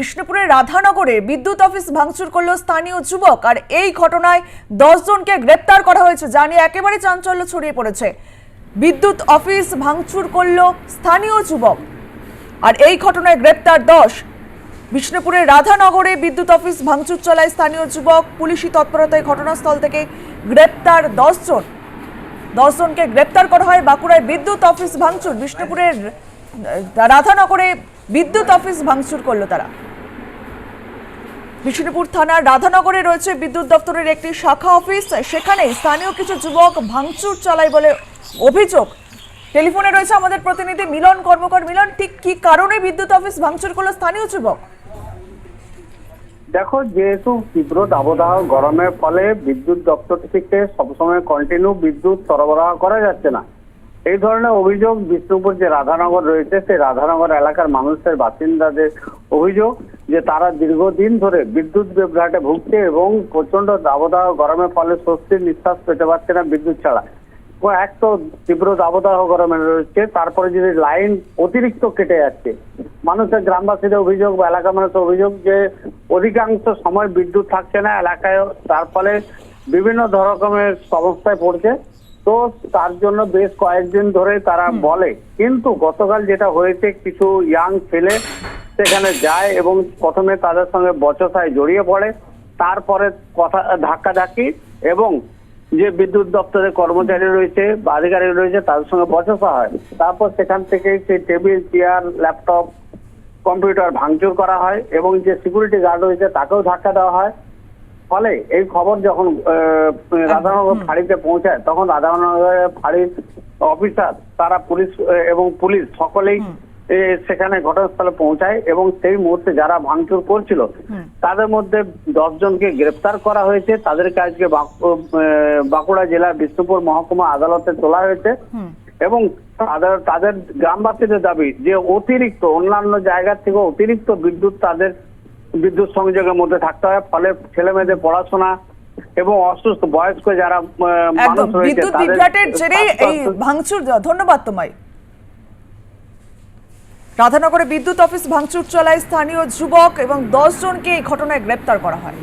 বিষ্ণুপুরের রাধানগরে বিদ্যুৎ অফিস ভাঙচুর করল স্থানীয় যুবক, আর এই ঘটনায় জনকে গ্রেপ্তার করা হয়েছে যা নিয়ে একেবারে চাঞ্চল্য ছড়িয়ে পড়েছে। বিদ্যুৎ অফিস ভাঙচুর করল স্থানীয় যুবক, আর এই ঘটনায় গ্রেপ্তার দশ। বিষ্ণুপুরের রাধানগরে বিদ্যুৎ অফিস ভাঙচুর চলায় স্থানীয় যুবক, পুলিশি তৎপরতায় ঘটনাস্থল থেকে গ্রেপ্তার দশ জন। দশ জনকে গ্রেপ্তার করা হয় বাঁকুড়ায় বিদ্যুৎ অফিস ভাঙচুর, বিষ্ণুপুরের রাধানগরে বিদ্যুৎ অফিস ভাঙচুর করল তারা। বিষ্ণুপুর থানার রাধানগরে রয়েছে বিদ্যুৎ দপ্তরের একটি শাখা অফিস। সেখানে স্থানীয় কিছু যুবক ভাঙচুর চালায় বলে অভিযোগ। টেলিফোনে রয়েছে আমাদের প্রতিনিধি মিলন, কর্মকর মিলন। ঠিক কি কারণে বিদ্যুৎ অফিস ভাঙচুর করল স্থানীয় যুবক? দেখো, যেহেতু তীব্র দাবদাহ গরমের ফলে বিদ্যুৎ দপ্তর থেকে সবসময় কন্টিনিউ বিদ্যুৎ সরবরাহ করা যাচ্ছে না। এই ধরনের অভিযোগ বিষ্ণুপুর যে রাধানগর রয়েছে, সেই রাধানগর এলাকার মানুষের, বাসিন্দাদের অভিযোগ। যে তারা দীর্ঘদিন ধরে বিদ্যুৎ বিভ্রাটে ভুগছে এবং প্রচণ্ড দাবদাহ গরমের ফলে স্বস্তির নিঃশ্বাস পেতে পারছে না বিদ্যুৎ ছাড়া। এক তো তীব্র দাবদাহ গরমে রয়েছে তারপরে যদি লাইন অতিরিক্ত কেটে যাচ্ছে মানুষের গ্রামবাসীদের অভিযোগ বা এলাকার মানুষের অভিযোগ যে অধিকাংশ সময় বিদ্যুৎ থাকছে না এলাকায় তার ফলে বিভিন্ন রকমের সমস্যায় পড়ছে। তো তার জন্য বেশ কয়েকদিন ধরে তারা বলে কিন্তু গতকাল যেটা হয়েছে কিছু ইয়াং ছেলে সেখানে যায় এবং প্রথমে তাদের সঙ্গে বচসায় জড়িয়ে পড়ে তারপরে কথা ধাক্কাধাক্কি এবং যে বিদ্যুৎ দপ্তরের কর্মচারী রয়েছে বা আধিকারিক রয়েছে তাদের সঙ্গে বচসা হয়। তারপর সেখান থেকে সেই টেবিল চেয়ার ল্যাপটপ কম্পিউটার ভাঙচুর করা হয় এবং যে সিকিউরিটি গার্ড রয়েছে তাকেও ধাক্কা দেওয়া হয়। ফলে এই খবর যখন আহ, রাধানগর ফাঁড়িতে পৌঁছায় তখন রাধানগরের ফাঁড়ির অফিসার তারা পুলিশ এবং পুলিশ সকলেই সেখানে ঘটনাস্থলে পৌঁছায় এবং সেই মুহূর্তে যারা ভাঙচুর করছিল তাদের মধ্যে জনকে গ্রেপ্তার করা হয়েছে। তাদেরকে আজকে বাঁকুড়া জেলার বিষ্ণুপুর মহকুমা আদালতে তোলা হয়েছে এবং তাদের তাদের গ্রামবাসীদের দাবি যে অতিরিক্ত অন্যান্য জায়গা থেকে অতিরিক্ত বিদ্যুৎ তাদের বিদ্যুৎ সংযোগের মধ্যে থাকতে হয়। ফলে ছেলে মেয়েদের পড়াশোনা এবং অসুস্থ বয়স্ক যারা মানুষ রয়েছে তাদের ভাঙচুর ধন্যবাদ তোমায়। রাধানগরে বিদ্যুৎ অফিস ভাঙচুর চলায় স্থানীয় যুবক এবং দশজনকে এই ঘটনায় গ্রেপ্তার করা হয়।